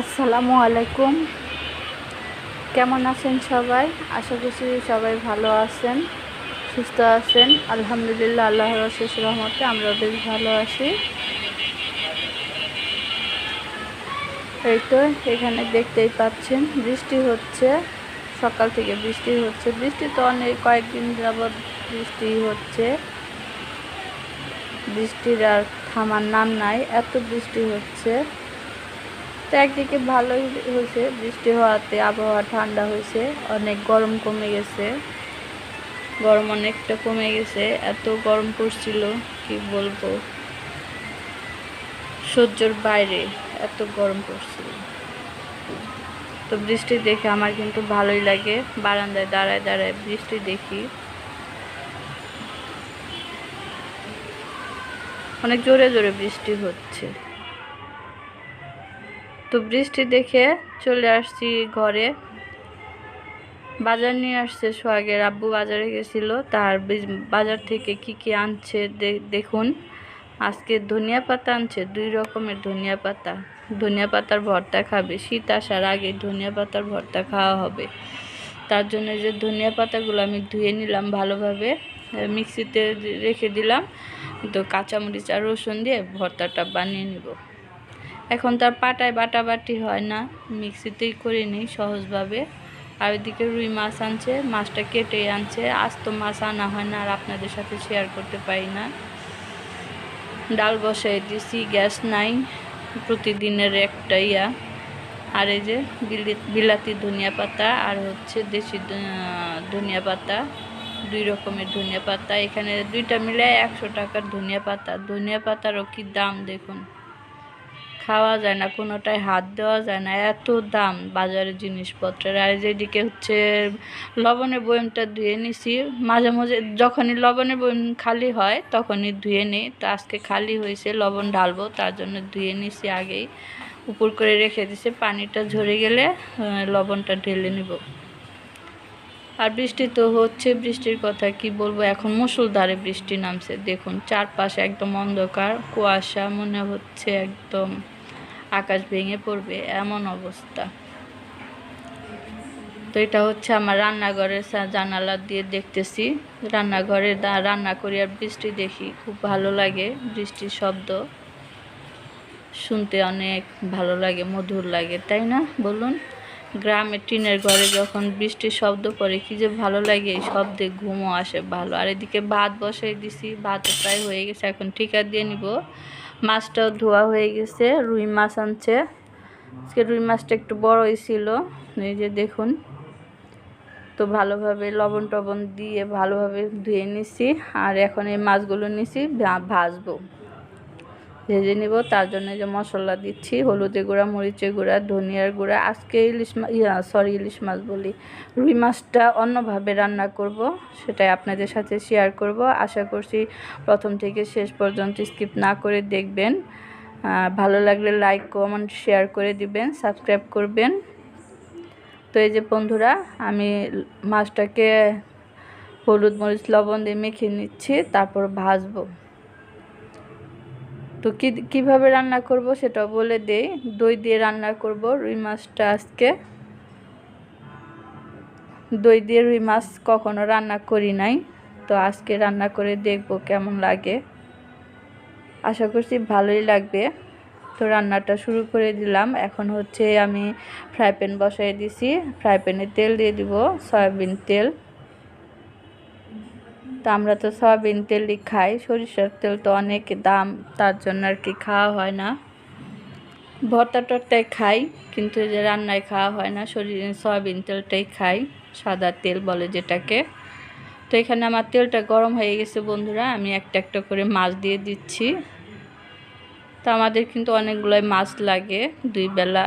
আসসালামু আলাইকুম। কেমন আছেন সবাই? আশা করছি সবাই ভালো আছেন, সুস্থ আছেন। আলহামদুলিল্লাহ, আল্লাহর শেষ রহমতে আমরা বেশ ভালো আছি। এই তো এখানে দেখতেই পাচ্ছেন, বৃষ্টি হচ্ছে, সকাল থেকে বৃষ্টি হচ্ছে। বৃষ্টি তো অনেক, কয়েকদিন যাবৎ বৃষ্টি হচ্ছে। বৃষ্টির আর থামার নাম নাই, এত বৃষ্টি হচ্ছে। তো একদিকে ভালোই হয়েছে বৃষ্টি হওয়াতে আবহাওয়া ঠান্ডা হয়েছে অনেক গরম কমে গেছে। গরম অনেকটা কমে গেছে, এত গরম পড়ছিল, কি বলব? সহ্যর বাইরে এত গরম পড়ছিল। তো বৃষ্টি দেখে আমার কিন্তু ভালোই লাগে, বারান্দায় দাঁড়ায় দাঁড়ায় বৃষ্টি দেখি। অনেক জোরে জোরে বৃষ্টি হচ্ছে। তো বৃষ্টি দেখে চলে আসছি ঘরে। বাজার নিয়ে আসছে সোহাগের আব্বু বাজারে গেছিল, তার বিজ- বাজার থেকে কি কি আনছে দেখুন। আজকে ধনিয়া পাতা আনছে, দুই রকমের ধনিয়া পাতা। ধনিয়া পাতার ভর্তা খাবে। শীত আসার আগে ধনিয়া পাতার ভর্তা খাওয়া হবে। তার জন্য যে ধনিয়া পাতাগুলো আমি ধুয়ে নিলাম ভালোভাবে মিক্সিতে রেখে দিলাম। তো কাঁচামরিচ আর রসুন দিয়ে ভর্তাটা বানিয়ে নিব। এখন তার পাটায় বাটাবাটি হয় না। মিক্সিতেই করে নিই সহজভাবে। আর ওইদিকে রুই মাছ আনছে, মাছটা কেটে আনছে। আস্ত মাছ আনা হয় না আর আপনাদের সাথে শেয়ার করতে পারি না। ডাল বসাই দিছি, গ্যাস নাই। প্রতিদিনের একটা ইয়া। আর এই যে বিলি- বিলাতি ধনিয়া পাতা আর হচ্ছে দেশি ধনিয়া পাতা। দুই রকমের ধনিয়া পাতা। এখানে দুইটা মিলে একশো টাকার ধনিয়া পাতা। ধনিয়া পাতারও কি দাম দেখুন। খাওয়া যায় না, কোনোটায় হাত দেওয়া যায় না, এত দাম বাজারের জিনিসপত্রের। আর যেদিকে হচ্ছে লবণের বয়মটা ধুয়ে নিছি, মাঝে মাঝে যখনই লবণের বয়ম খালি হয়, তখনই ধুয়ে নিই। তো আজকে খালি হয়েছে, লবণ ঢালবো, তার জন্য ধুয়ে নিছি আগেই। উপর করে রেখে দিছে, পানিটা ঝরে গেলে লবণটা ঢেলে নিব। আর বৃষ্টি তো হচ্ছে, বৃষ্টির কথা কি বলব? এখন মুসুলধারে বৃষ্টি নামছে, দেখুন, চারপাশে একদম অন্ধকার, কুয়াশা মনে হচ্ছে একদম। আকাশ ভেঙে পড়বে, এমন অবস্থা। তো এটা হচ্ছে আমার রান্নাঘরের জানালা দিয়ে দেখতেছি। রান্নাঘরে রান্না করি আর বৃষ্টি দেখি, খুব ভালো লাগে বৃষ্টির শব্দ। শুনতে অনেক ভালো লাগে, মধুর লাগে, তাই না? বলুন। গ্রামে টিনের ঘরে যখন বৃষ্টির শব্দ পড়ে, কি যে ভালো লাগে, এই শব্দে ঘুমও আসে ভালো। আর এদিকে ভাত বসাই দিছি ভাত প্রায় হয়ে গেছে, এখন ঠিকা দিয়ে নিব। মাছটাও ধোয়া হয়ে গেছে, রুই মাছ আনছে। আজকে রুই মাছটা একটু বড়ই ছিল, এই যে দেখুন। তো ভালোভাবে লবণ টবণ দিয়ে ভালোভাবে ধুয়ে নিছি, আর এখন এই মাছগুলো নিছি ভাজবো। ভেজে নিব। তার জন্য যে মশলা দিচ্ছি, হলুদের গুঁড়া, মরিচের গুঁড়া, ধনিয়ার গুঁড়া। আজকে ইলিশ মাছ সরি ইলিশ মাছ বলি। রুই মাছটা অন্যভাবে রান্না করব, সেটাই আপনাদের সাথে শেয়ার করব। আশা করছি প্রথম থেকে শেষ পর্যন্ত স্কিপ না করে দেখবেন। ভালো লাগলে লাইক কমেন্ট শেয়ার করে দিবেন সাবস্ক্রাইব করবেন। তো এই যে বন্ধুরা, আমি মাছটাকে হলুদ, মরিচ, লবণ দিয়ে মেখে নিচ্ছি, তারপর ভাজবো। তো কী, কীভাবে রান্না করব সেটা বলে দেই। দই দিয়ে রান্না করব রুই মাছটা আজকে। দই দিয়ে রুই মাছ কখনো রান্না করি নাই। তো আজকে রান্না করে দেখব কেমন লাগে। আশা করছি ভালোই লাগবে। তো রান্নাটা শুরু করে দিলাম। এখন হচ্ছে আমি ফ্রাই প্যান বসাই দিছি। ফ্রাই প্যানে তেল দিয়ে দিব, সয়াবিন তেল। তো আমরা তো সয়াবিন তেলই খাই। সরিষার তেল তো অনেক দাম, তার জন্য আর কি খাওয়া হয় না। ভর্তা টর্তায় খাই, কিন্তু যে রান্নায় খাওয়া হয় না শরীর সয়াবিন তেলটাই খাই, সাদা তেল বলে যেটাকে। তো এখানে আমার তেলটা গরম হয়ে গেছে বন্ধুরা, আমি একটা একটা করে মাছ দিয়ে দিচ্ছি। তো আমাদের কিন্তু অনেকগুলোই মাছ লাগে, দুই বেলা।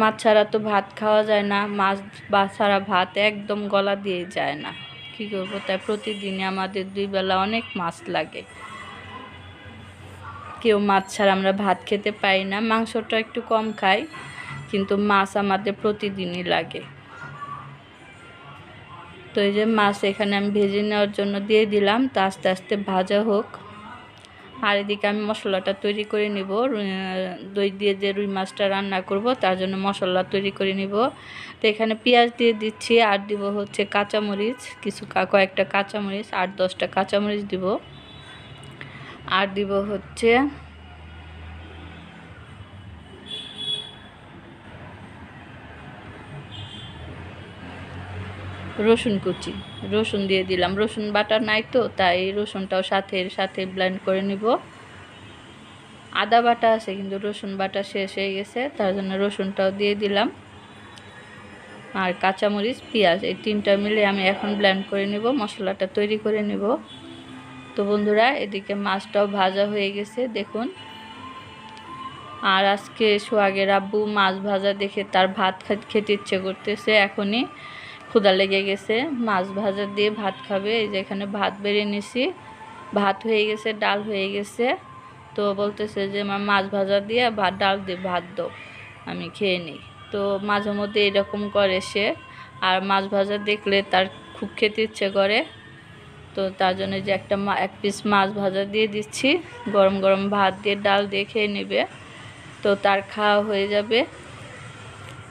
মাছ ছাড়া তো ভাত খাওয়া যায় না, মাছ বা ছাড়া ভাত একদম গলা দিয়ে যায় না। কী করব। তাই প্রতিদিনই আমাদের দুই বেলা অনেক মাছ লাগে। কেউ মাছ ছাড়া আমরা ভাত খেতে পাই না। মাংসটা একটু কম খাই, কিন্তু মাছ আমাদের প্রতিদিনই লাগে। তো এই যে মাছ এখানে আমি ভেজে নেওয়ার জন্য দিয়ে দিলাম। তা আস্তে আস্তে ভাজা হোক। আর এদিকে আমি মশলাটা তৈরি করে নিব দই দিয়ে যে রুই মাছটা রান্না করব তার জন্য মশলা তৈরি করে নিব। তো এখানে পেঁয়াজ দিয়ে দিচ্ছি আর দিব হচ্ছে কাঁচামরিচ, কিছু কয়েকটা কাঁচামরিচ আট দশটা কাঁচামরিচ দিব। আর দিব হচ্ছে রসুন কুচি। রসুন দিয়ে দিলাম। রসুন বাটা নাই তো, তাই রসুনটাও সাথে সাথে ব্লেন্ড করে নিব। আদা বাটা আছে, কিন্তু রসুন বাটা শেষ হয়ে গেছে, তার জন্য রসুনটাও দিয়ে দিলাম। আর কাঁচামরিচ, পেঁয়াজ, এই তিনটা মিলে আমি এখন ব্লেন্ড করে নিব, মশলাটা তৈরি করে নিব। তো বন্ধুরা, এদিকে মাছটাও ভাজা হয়ে গেছে, দেখুন। আর আজকে সোহাগের আব্বু মাছ ভাজা দেখে তার ভাত খেতে ইচ্ছে করতেছে, এখনই। ক্ষুদা লেগে গেছে। মাছ ভাজা দিয়ে ভাত খাবে। এই যে এখানে ভাত বেড়ে নিছি। ভাত হয়ে গেছে, ডাল হয়ে গেছে। তো বলতেছে যে আমার মাছ ভাজা দিয়ে ভাত, ডাল দিয়ে ভাত দাও। আমি খেয়ে নিই। তো মাঝে মধ্যে এরকম করে সে। আর মাছ ভাজা দেখলে তার খুব খেতে ইচ্ছে করে। তো তার জন্য যে একটা এক পিস মাছ ভাজা দিয়ে দিচ্ছি। গরম গরম ভাত দিয়ে ডাল দিয়ে খেয়ে নেবে। তো তার খাওয়া হয়ে যাবে।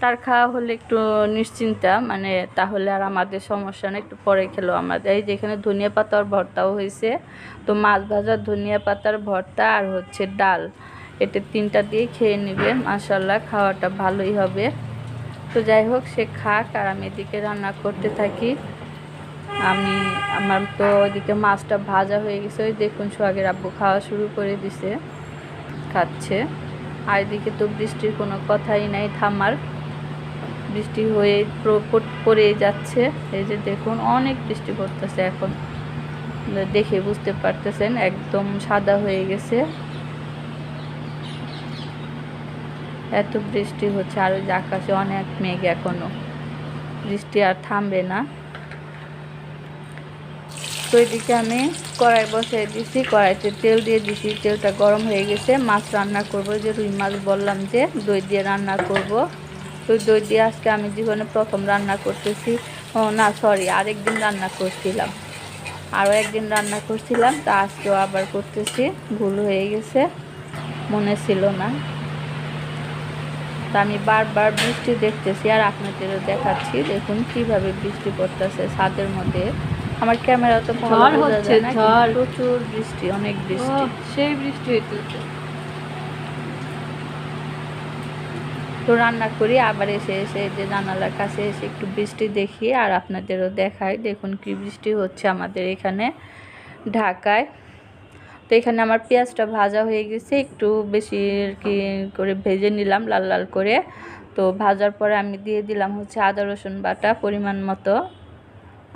তার খাওয়া হলে একটু নিশ্চিন্তা মানে তাহলে আর আমাদের সমস্যা না একটু পরে খেলো। আমাদের এই যেখানে ধনিয়া পাতার ভর্তাও হয়েছে, তো মাছ ভাজা ধনিয়া পাতার ভর্তা আর হচ্ছে ডাল। এটা তিনটা দিয়ে খেয়ে নেবে মাসাল্লাহ খাওয়াটা ভালোই হবে। তো যাই হোক, সে খাক আর আমি এদিকে রান্না করতে থাকি। আমি, আমার তো ওইদিকে মাছটা ভাজা হয়ে গেছে, ওই দেখুন সোহাগের আব্বু খাওয়া শুরু করে দিছে, খাচ্ছে। আর এদিকে তো বৃষ্টির কোনো কথাই নাই, থামার। বৃষ্টি হয়ে পড়- যাচ্ছে। এই যে দেখুন, অনেক বৃষ্টি পড়তেছে এখন। দেখে বুঝতে পারতেছেন, একদম সাদা হয়ে গেছে। এত বৃষ্টি হচ্ছে, আর ওই যে আকাশে অনেক মেঘ এখনও। বৃষ্টি আর থামবে না। তো এদিকে আমি কড়াই বসাই দিছি, কড়াইতে তেল দিয়ে দিছি। তেলটা গরম হয়ে গেছে, মাছ রান্না করব। যে রুই মাছ বললাম যে, দই দিয়ে রান্না করব। তো দই দিয়ে আজকে আমি জীবনে প্রথম রান্না করতেছি ও না সরি আরেকদিন রান্না করছিলাম। আরও একদিন রান্না করছিলাম তা আজকেও আবার করতেছি। ভুল হয়ে গেছে মনে ছিল না। তা আমি বারবার বৃষ্টি দেখতেছি আর আপনাদেরও দেখাচ্ছি। দেখুন কীভাবে বৃষ্টি পড়তেছে ছাদের মধ্যে। আমার ক্যামেরা তো ঝড় হচ্ছে। প্রচুর বৃষ্টি অনেক বৃষ্টি। সেই বৃষ্টি হইতেছে। তো রান্না করি, আবার এসে এসে যে জানালার কাছে এসে একটু বৃষ্টি দেখি আর আপনাদেরও দেখাই। দেখুন কি বৃষ্টি হচ্ছে আমাদের এখানে, ঢাকায়। তো এখানে আমার পেঁয়াজটা ভাজা হয়ে গেছে, একটু বেশি কি করে ভেজে নিলাম লাল লাল করে। তো ভাজার পরে আমি দিয়ে দিলাম হচ্ছে আদা, রসুন বাটা পরিমাণ মতো।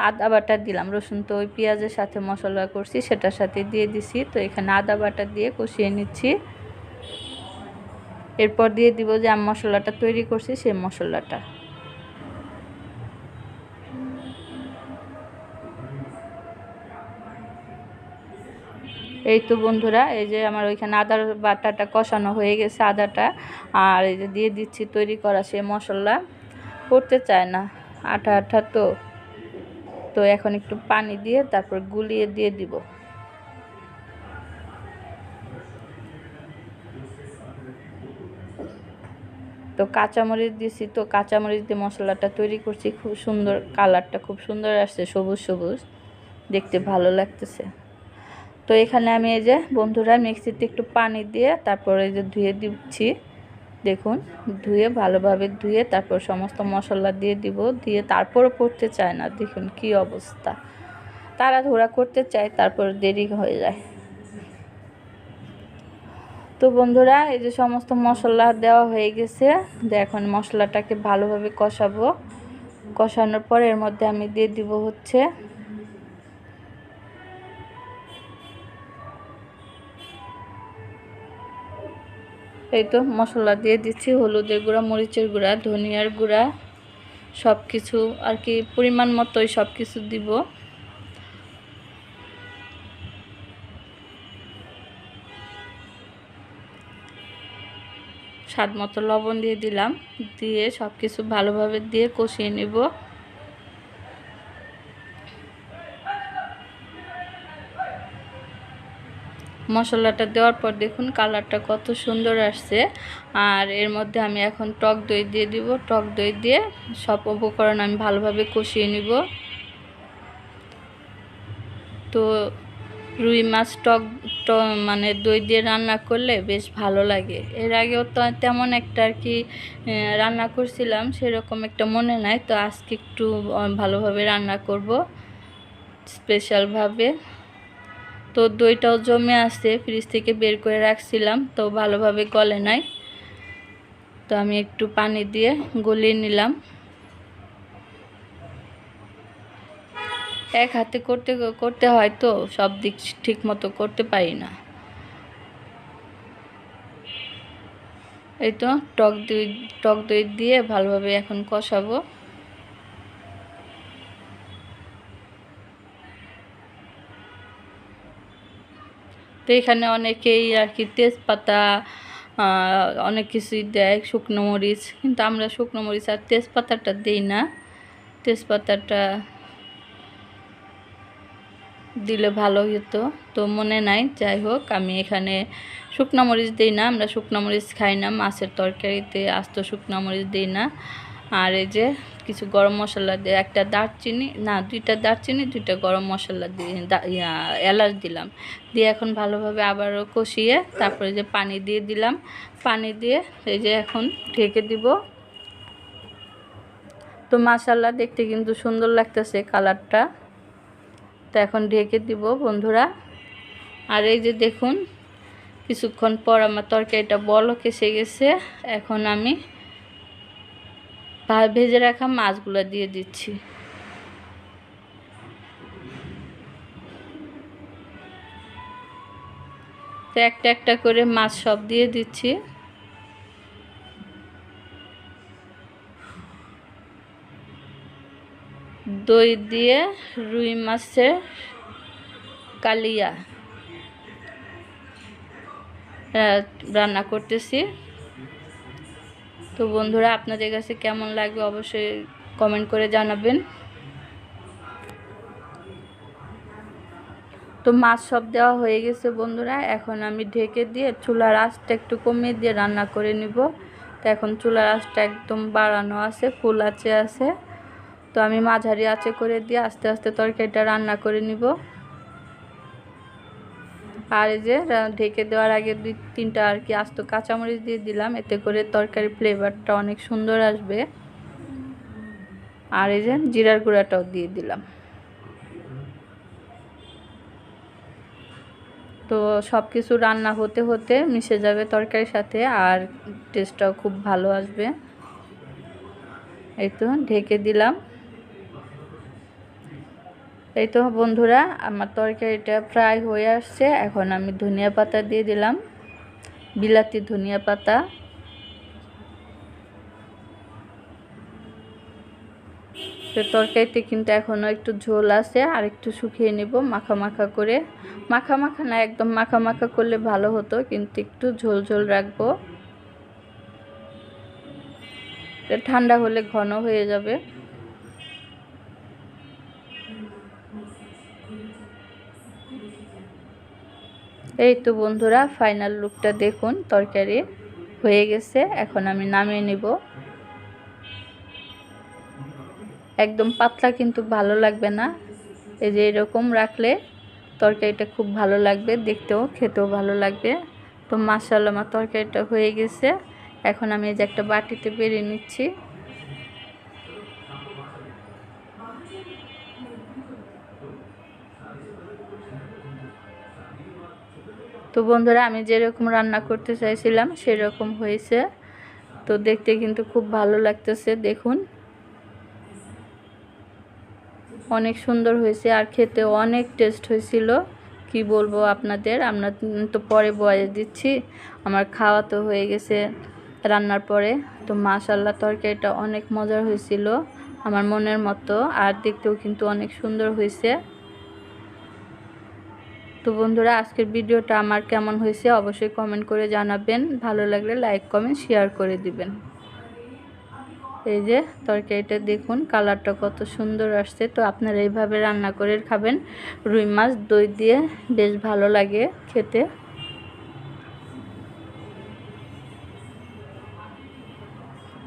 আদা বাটা দিলাম, রসুন তো ওই পেঁয়াজের সাথে মশলা করছি, সেটার সাথে দিয়ে দিছি। তো এখানে আদা বাটা দিয়ে কষিয়ে নিচ্ছি। এরপর দিয়ে দিব যে আমি মশলাটা তৈরি করছি, সেই মশলাটা। এই তো বন্ধুরা, এই যে আমার ওইখানে আদার বাটাটা কষানো হয়ে গেছে আদাটা, আর এই যে দিয়ে দিচ্ছি তৈরি করা সে মশলা। করতে চায় না, আঠা আঠা তো। তো এখন একটু পানি দিয়ে তারপর গুলিয়ে দিয়ে দিব। তো কাঁচামরিচ দিছি, তো কাঁচামরিচ দিয়ে মশলাটা তৈরি করছি। খুব সুন্দর কালারটা খুব সুন্দর আসছে, সবুজ সবুজ। দেখতে ভালো লাগতেছে। তো এখানে আমি এই যে বন্ধুরা মিক্সিতে একটু পানি দিয়ে তারপর এই যে ধুয়ে দিচ্ছি। দেখুন, ধুয়ে ভালোভাবে ধুয়ে তারপর সমস্ত মশলা দিয়ে দিব। দিয়ে তারপরও পড়তে চায় না, দেখুন কি অবস্থা। তারা তাড়াহুড়া করতে চায়, তারপর দেরি হয়ে যায়। তো বন্ধুরা, এই যে সমস্ত মশলা দেওয়া হয়ে গেছে। এখন মশলাটাকে ভালোভাবে কষাবো। কষানোর পর এর মধ্যে আমি দিয়ে দিব হচ্ছে এই তো মশলা দিয়ে দিচ্ছি, হলুদের গুঁড়া, মরিচের গুঁড়া, ধনিয়ার গুঁড়া সব কিছু আর কি পরিমাণ মতোই সব কিছু দিব। স্বাদ মতো লবণ দিয়ে দিলাম। দিয়ে সব কিছু ভালোভাবে দিয়ে কষিয়ে নেব। মশলাটা দেওয়ার পর দেখুন কালারটা কত সুন্দর আসছে। আর এর মধ্যে আমি এখন টক দই দিয়ে দিব। টক দই দিয়ে সব উপকরণ আমি ভালোভাবে কষিয়ে নিব। তো রুই মাছ টক মানে দই দিয়ে রান্না করলে বেশ ভালো লাগে। এর আগেও তো তেমন একটা আর কি রান্না করছিলাম, সেরকম একটা মনে নাই। তো আজকে একটু ভালোভাবে রান্না করব স্পেশালভাবে তো দইটাও জমে আসছে ফ্রিজ থেকে বের করে রাখছিলাম, তো ভালোভাবে গলে নাই। তো আমি একটু পানি দিয়ে গলিয়ে নিলাম। এক হাতে করতে করতে হয় তো, সব দিক ঠিক মতো করতে পারি না। এই তো, টক দই টক দই দিয়ে ভালোভাবে এখন কষাবো। তো এখানে অনেকেই আর কি তেজপাতা অনেক কিছুই দেয়, শুকনো মরিচ। কিন্তু আমরা শুকনো মরিচ আর তেজপাতাটা দিই না। তেজপাতাটা দিলে ভালো হতো তো মনে নাই যাই হোক আমি এখানে শুকনো মরিচ দিই না, আমরা শুকনো মরিচ খাই না, মাছের তরকারিতে আস্ত শুকনো মরিচ দিই না। আর এই যে কিছু গরম মশলা দিয়ে, একটা দারচিনি, না, দুইটা দারচিনি, দুইটা গরম মশলা দিয়ে এলাচ দিলাম। দিয়ে এখন ভালোভাবে আবারও কষিয়ে তারপরে যে পানি দিয়ে দিলাম, পানি দিয়ে এই যে এখন ঢেকে দিব। তো মাসাল্লা দেখতে কিন্তু সুন্দর লাগতেছে কালারটা। তো এখন ঢেকে দিব, বন্ধুরা। আর এই যে দেখুন, কিছুক্ষণ পর আমার তরকারিটা বলক এসে গেছে। এখন আমি ভেজে রাখা মাছগুলো দিয়ে দিচ্ছি। তো একটা একটা করে মাছ সব দিয়ে দিচ্ছি। দই দিয়ে রুই মাছের কালিয়া রান্না করতেছি। তো বন্ধুরা, আপনাদের কাছে কেমন লাগবে অবশ্যই কমেন্ট করে জানাবেন। তো মাছ সব দেওয়া হয়ে গেছে বন্ধুরা, এখন আমি ঢেকে দিয়ে চুলার আঁচটা একটু কমিয়ে দিয়ে রান্না করে নিব। তো এখন চুলার আঁচটা একদম বাড়ানো আছে, ফুল আছে আছে। তো আমি মাঝারি আঁচে করে দিয়ে আস্তে আস্তে তরকারিটা রান্না করে নিব। আর এই যে ঢেকে দেওয়ার আগে দুই, তিনটা আর কি আস্ত কাঁচামরিচ দিয়ে দিলাম। এতে করে তরকারি ফ্লেভারটা অনেক সুন্দর আসবে। আর এই যে, জিরার গুঁড়াটাও দিয়ে দিলাম। তো সব কিছু রান্না হতে হতে মিশে যাবে তরকারির সাথে আর টেস্টটাও খুব ভালো আসবে। এই তো, ঢেকে দিলাম। এই তো বন্ধুরা, আমার তরকারিটা ফ্রাই হয়ে আসছে। এখন আমি ধনিয়া পাতা দিয়ে দিলাম। বিলাতি ধনিয়া পাতা। তো তরকারিতে কিন্তু এখনও একটু ঝোল আছে, আর একটু শুকিয়ে নিব মাখা মাখা করে। মাখা মাখা না, একদম মাখা মাখা করলে ভালো হতো, কিন্তু একটু ঝোল ঝোল রাখব। ঠান্ডা হলে ঘন হয়ে যাবে। এই তো বন্ধুরা ফাইনাল লুকটা দেখুন, তরকারি হয়ে গেছে, এখন আমি নামিয়ে নিব। একদম পাতলা কিন্তু ভালো লাগবে না, এই যে এরকম রাখলে তরকারিটা খুব ভালো লাগবে, দেখতেও খেতেও ভালো লাগবে। তো মাসাল্লা আমার তরকারিটা হয়ে গেছে, এখন আমি এই যে একটা বাটিতে বেরিয়ে নিচ্ছি। তো বন্ধুরা, আমি যেরকম রান্না করতে চাইছিলাম সেরকম হয়েছে। তো দেখতে কিন্তু খুব ভালো লাগতেছে, দেখুন। অনেক সুন্দর হয়েছে আর খেতে অনেক টেস্ট হয়েছিল। কি বলব আপনাদের, আমরা তো পরে বয়ে দিচ্ছি। আমার খাওয়া তো হয়ে গেছে রান্নার পরে। তো মাশাল্লাহ তরকারিটা অনেক মজার হয়েছিল, আমার মনের মতো। আর দেখতেও কিন্তু অনেক সুন্দর হয়েছে। তো বন্ধুরা, আজকের ভিডিওটা আমার কেমন হয়েছে অবশ্যই কমেন্ট করে জানাবেন। ভালো লাগলে লাইক কমেন্ট শেয়ার করে দিবেন। এই যে তরকারিটা দেখুন কালারটা কত সুন্দর আসছে। তো আপনারা এইভাবে রান্না করে খাবেন। রুই মাছ, দই দিয়ে বেশ ভালো লাগে খেতে।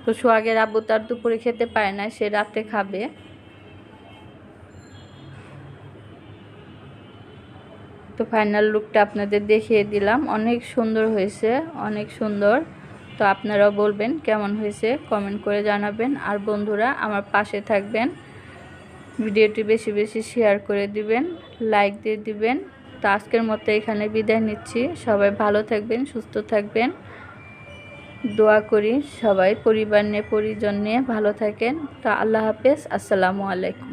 তো সোহাগের আব্বু তার দুপুরে খেতে পারে না, সে রাতে খাবে। তো ফাইনাল লুকটা আপনাদের দেখিয়ে দিলাম। অনেক সুন্দর হয়েছে, অনেক সুন্দর। তো আপনারাও বলবেন কেমন হয়েছে কমেন্ট করে জানাবেন। আর বন্ধুরা, আমার পাশে থাকবেন। ভিডিওটি বেশি বেশি শেয়ার করে দিবেন লাইক দিয়ে দিবেন। তো আজকের মতো এখানে বিদায় নিচ্ছি। সবাই ভালো থাকবেন, সুস্থ থাকবেন। দোয়া করি সবাই পরিবার নিয়ে, পরিজন নিয়ে ভালো থাকেন। তো আল্লাহ হাফেজ। আসসালামু আলাইকুম।